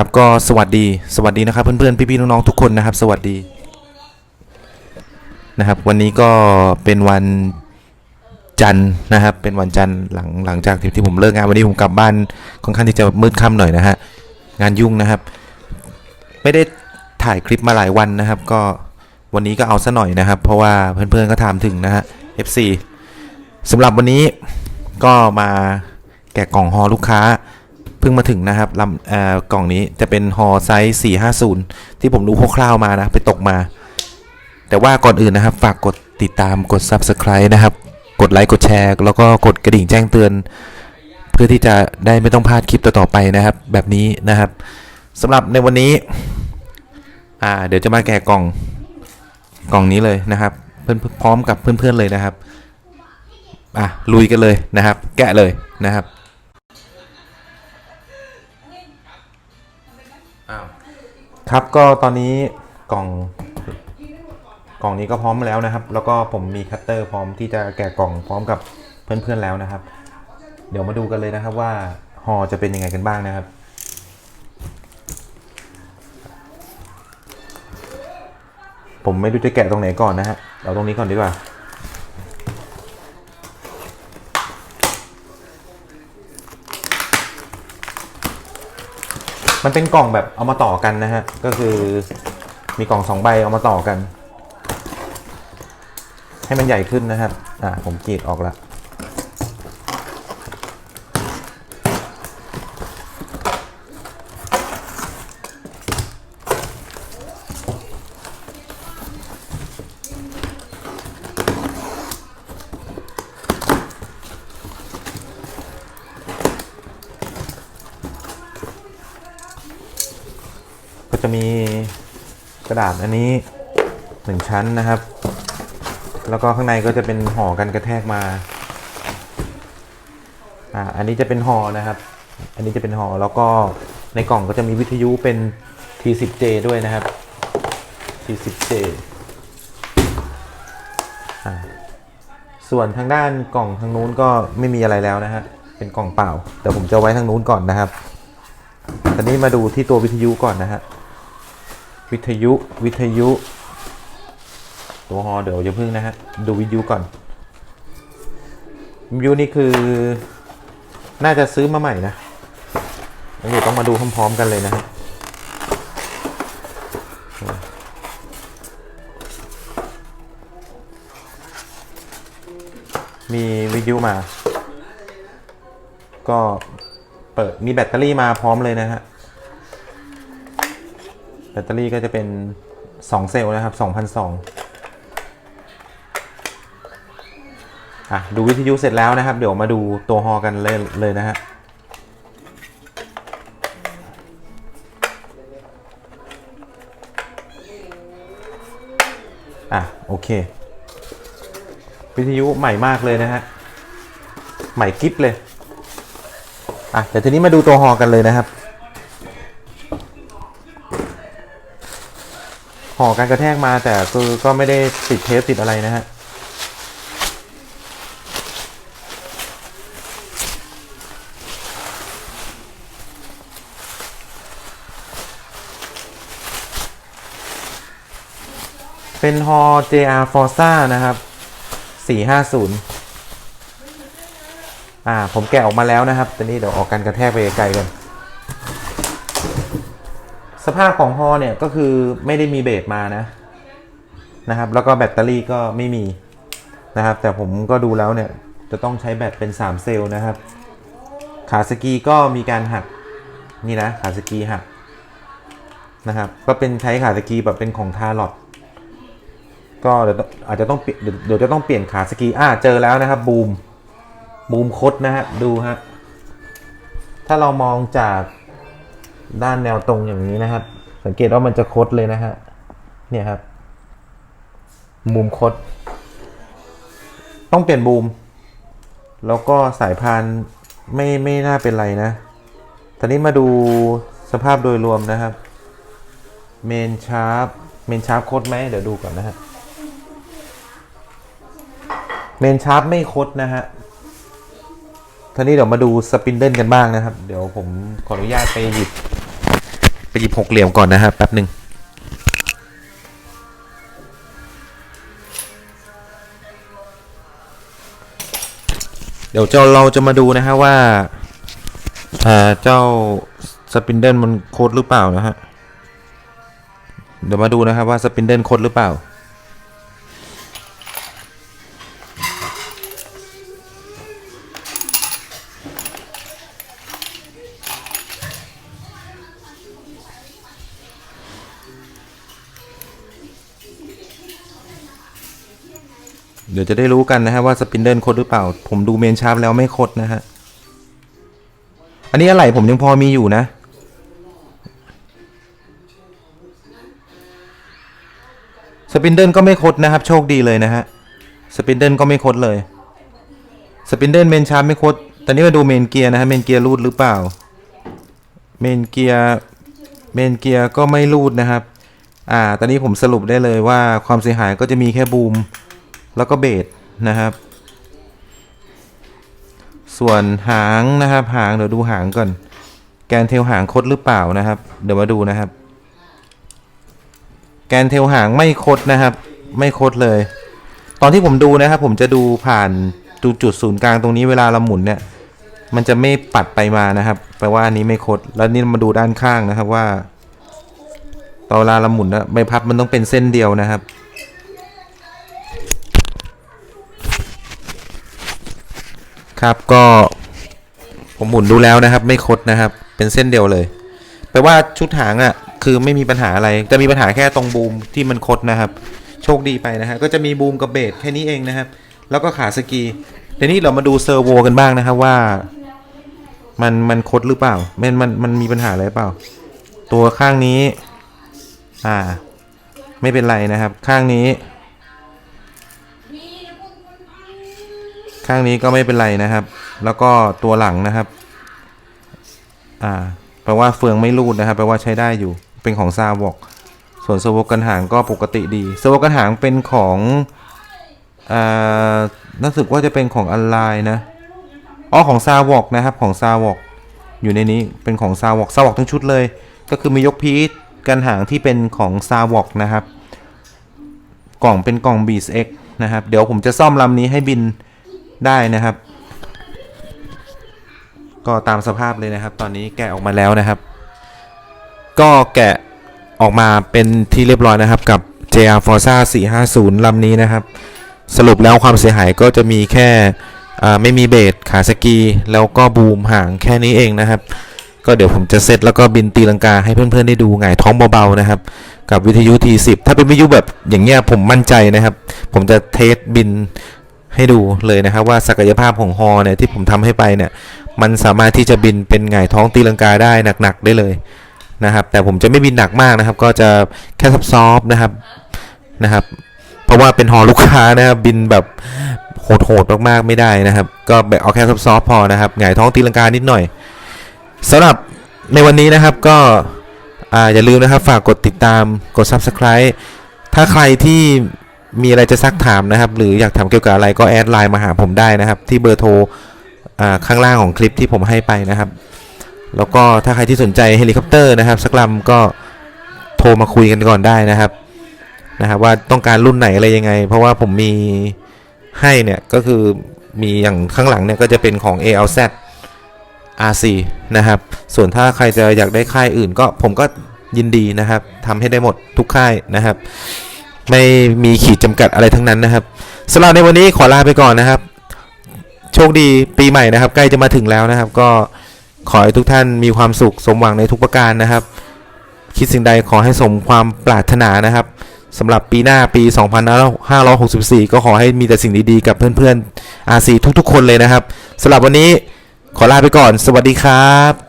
ครับก็สวัสดีสวัสดีนะครับเพื่อนๆพี่ๆน้องๆทุกคนนะครับ สวัสดีนะครับ วันนี้ก็เป็นวันจันทร์นะครับ เป็นวันจันทร์หลังหลังจากที่ที่ผมเลิกงานวันนี้ผมกลับบ้านค่อนข้างที่จะมืดค่ำหน่อยนะฮะงานยุ่งนะครับ ไม่ได้ถ่ายคลิปมาหลายวันนะครับ ก็วันนี้ก็เอาซะหน่อยนะครับ เพราะว่าเพื่อนๆก็ถามถึงนะฮะ FC สำหรับวันนี้ก็มาแกะกล่องฮอลูกค้า เพิ่งมาถึงนะครับลำกล่องนี้จะเป็นฮอไซส์450 ที่ผมรู้คร่าวๆมานะ ไปตกมา แต่ว่าก่อนอื่นนะครับ ฝากกดติดตามกด Subscribe นะครับ กดไลค์กดแชร์ แล้วก็กดกระดิ่งแจ้งเตือน เพื่อที่จะได้ไม่ต้องพลาดคลิปต่อๆไปนะครับ แบบนี้นะครับสำหรับในวันนี้ อ่า เดี๋ยวจะมาแกะกล่องกล่องนี้เลยนะครับ เพื่อนพร้อมกับเพื่อนๆเลยนะครับ อะลุยกันเลยนะครับ แกะเลยนะครับ ครับก็ตอนนี้กล่องกล่องนี้ก็พร้อมแล้วนะครับ แล้วก็ผมมีคัตเตอร์พร้อมที่จะแกะกล่องพร้อมกับเพื่อนๆแล้วนะครับ เดี๋ยวมาดูกันเลยนะครับว่าห่อจะเป็นยังไงกันบ้างนะครับ ผมไม่รู้จะแกะตรงไหนก่อนนะฮะ เอาตรงนี้ก่อนดีกว่า มันเป็นกล่องแบบเอามาต่อกันนะฮะ ก็คือมีกล่องสองใบเอามาต่อกัน ให้มันใหญ่ขึ้นนะครับ อ่าผมกรีดออกละ ก็จะมีกระดาษอันนี้หนึ่งชั้นนะครับ แล้วก็ข้างในก็จะเป็นห่อกันกระแทกมาอ่าอันนี้จะเป็นห่อนะครับ อันนี้จะเป็นห่อแล้วก็ในกล่องก็จะมีวิทยุเป็น T10J ด้วยนะครับ T10J อ่าส่วนทางด้านกล่องทางนู้นก็ไม่มีอะไรแล้วนะฮะ เป็นกล่องเปล่า แต่ผมจะไว้ทางนู้นก่อนนะครับ ตอนนี้มาดูที่ตัววิทยุก่อนนะฮะ วิทยุวิทยุ ตัวฮอเดี๋ยวจะพึ่งนะฮะ ดูวิทยุก่อนวิทยุนี่คือ น่าจะซื้อมาใหม่นะเดี๋ยวต้องมาดูพร้อมๆกันเลยนะฮะมีวิทยุมา ก็เปิดมีแบตเตอรี่มาพร้อมเลยนะฮะ ตเตอรี่ก็จะเป็น 2 เซลล์นะครับ2,002อะดูวิทยุเสร็จแล้วนะครับ เดี๋ยวมาดูตัวฮอกันเลยเลยนะฮะอะโอเค วิทยุใหม่มากเลยนะฮะ ใหม่กิฟเลย อะเดี๋ยวทีนี้มาดูตัวฮอกันเลยนะครับ ห่อการกระแทกมาแต่คือก็ไม่ได้ติดเทปติดอะไรนะฮะเป็นฮอ JR Forza นะครับ 450 อ่า ผมแกะออกมาแล้วนะครับตอนนี้เดี๋ยวออกกันกระแทกไปไกลกัน ภาพของฮอเนี่ยก็คือไม่ได้มีเบสมานะนะครับ แล้วก็แบตเตอรี่ก็ไม่มีนะครับ แต่ผมก็ดูแล้วเนี่ยจะต้องใช้แบตเป็น 3 เซลล์นะครับ ขาสกีก็มีการหักนี่นะขาสกีหักนะครับก็เป็นใช้ขาสกีแบบเป็นของทาร์ลอตก็เดี๋ยวอาจจะต้องเปลี่ยนเดี๋ยวเดี๋ยวจะต้องเปลี่ยนขาสกีอ่าเจอแล้วนะครับบูมบูมคดนะฮะดูฮะถ้าเรามองจาก ด้านแนวตรงอย่างนี้นะครับ สังเกตว่ามันจะคดเลยนะฮะเนี่ยครับบูมคด ต้องเปลี่ยนบูม แล้วก็สายพานไม่ไม่น่าเป็นไรนะตอนนี้มาดูสภาพโดยรวมนะครับ เมนชาร์ปเมนชาร์ปคดไหมเดี๋ยวดูก่อนนะฮะเมนชาร์ปไม่คดนะฮะทีนี้เดี๋ยวมาดูสปินเดิลกันบ้างนะครับ เดี๋ยวผมขออนุญาตไปหยิบ ไปหยิบหกเหลี่ยมก่อนนะครับแป๊บหนึ่งเดี๋ยวเจ้าเราจะมาดูนะฮะว่าอ่าเจ้าสปินเดิลมันโคตรหรือเปล่านะฮะ เดี๋ยวมาดูนะครับว่าสปินเดิลโคตรหรือเปล่า ดี๋ยวจะได้รู้กันนะฮะว่าสปินเดิลโคดหรือเปล่า ผมดูเมนชาร์ปแล้วไม่โคดนะฮะ อันนี้อะไรผมยังพอมีอยู่นะ สปินเดิลก็ไม่โคดนะครับ โชคดีเลยนะฮะ สปินเดิลก็ไม่โคดเลย สปินเดิลเมนชาร์ปไม่โคดตอนนี้มาดูเมนเกียร์นะฮะ เมนเกียร์รูดหรือเปล่า เมนเกียร์ เมนเกียร์ก็ไม่รูดนะครับ อ่า ตอนนี้ผมสรุปได้เลยว่าความเสียหายก็จะมีแค่บูม แล้วก็เบสนะครับ ส่วนหางนะครับ หางเดี๋ยวดูหางก่อน แกนเทลหางคดหรือเปล่านะครับ เดี๋ยวมาดูนะครับ แกนเทลหางไม่คดนะครับ ไม่คดเลย ตอนที่ผมดูนะครับ ผมจะดูผ่านดูจุดศูนย์กลางตรงนี้เวลาเราหมุนเนี่ยมันจะไม่ปัดไปมานะครับ แปลว่าอันนี้ไม่คด แล้วนี่มาดูด้านข้างนะครับว่าตอนเวลาเราหมุนนะใบพัดมันต้องเป็นเส้นเดียวนะครับ ครับก็ผมหมุนดูแล้วนะครับ ไม่คดนะครับ เป็นเส้นเดียวเลยแปลว่าชุดหางอะคือไม่มีปัญหาอะไรจะมีปัญหาแค่ตรงบูมที่มันคดนะครับ โชคดีไปนะฮะก็จะมีบูมกับเบสแค่นี้เองนะครับ แล้วก็ขาสกีทีนี้เรามาดูเซอร์โวกันบ้างนะครับว่า มันมันคดหรือเปล่ามันมันมันมีปัญหาอะไรเปล่า ตัวข้างนี้ อ่า ไม่เป็นไรนะครับ ข้างนี้ ข้างนี้ก็ไม่เป็นไรนะครับ แล้วก็ตัวหลังนะครับ อ่า แปลว่าเฟืองไม่รูดนะครับ แปลว่าใช้ได้อยู่ เป็นของซาวอกส่วนสวกกันหางก็ปกติดีสวกกันหางเป็นของอ่ารู้สึกว่าจะเป็นของออนไลน์นะ อ๋อของซาวอกนะครับ ของซาวอกอยู่ในนี้เป็นของซาวอกซาวอกทั้งชุดเลย ก็คือมียกพีชกันหางที่เป็นของซาวอกนะครับ กล่องเป็นกล่อง b ี x นะครับ เดี๋ยวผมจะซ่อมลำนี้ให้บิน ได้นะครับ ก็ตามสภาพเลยนะครับ ตอนนี้แกะออกมาแล้วนะครับ ก็แกะออกมาเป็นที่เรียบร้อยนะครับกับ JR Forza 450 ลำนี้นะครับ สรุปแล้วความเสียหายก็จะมีแค่ไม่มีเบสขาสกี แล้วก็บูมห่างแค่นี้เองนะครับ ก็เดี๋ยวผมจะเซตแล้วก็บินตีลังกาให้เพื่อนๆได้ดูหงายท้องเบาๆนะครับ กับวิทยุ T10 ถ้าเป็นวิทยุแบบอย่างเงี้ยผมมั่นใจนะครับ ผมจะเทสบิน ให้ดูเลยนะครับว่าศักยภาพของฮอเนี่ยที่ผมทำให้ไปเนี่ยมันสามารถที่จะบินเป็นหงท้องตีลังกาได้หนักๆได้เลยนะครับ แต่ผมจะไม่บินหนักมากนะครับ ก็จะแค่ซับซอฟนะครับนะครับ เพราะว่าเป็นฮอลูกค้านะครับบินแบบโหดๆมากๆไม่ได้นะครับ ก็แบบเอาแค่ซับซอฟพอนะครับหงท้องตีลังกานิดหน่อยสำหรับในวันนี้นะครับก็ออย่าลืมนะครับฝากกดติดตามกด Subscribe ถ้าใครที่ มีอะไรจะซักถามนะครับ หรืออยากถามเกี่ยวกับอะไรก็แอดไลน์มาหาผมได้นะครับ ที่เบอร์โทรข้างล่างของคลิปที่ผมให้ไปนะครับ แล้วก็ถ้าใครที่สนใจเฮลิคอปเตอร์นะครับสักลำก็โทรมาคุยกันก่อนได้นะครับนะครับว่าต้องการรุ่นไหนอะไรยังไง เพราะว่าผมมีให้เนี่ยก็คือมีอย่างข้างหลังเนี่ยก็จะเป็นของ ALZ RC นะครับ ส่วนถ้าใครจะอยากได้ค่ายอื่นก็ผมก็ยินดีนะครับทำให้ได้หมดทุกค่ายนะครับ ไม่มีขีดจำกัดอะไรทั้งนั้นนะครับสำหรับในวันนี้ขอลาไปก่อนนะครับ โชคดีปีใหม่นะครับ ใกล้จะมาถึงแล้วนะครับ ก็ขอให้ทุกท่านมีความสุขสมหวังในทุกประการนะครับ คิดสิ่งใดขอให้สมความปรารถนานะครับสำหรับปีหน้าปี 2564 ก็ขอให้มีแต่สิ่งดีๆ กับเพื่อนๆ RC ทุกๆ คนเลยนะครับสำหรับวันนี้ขอลาไปก่อน สวัสดีครับ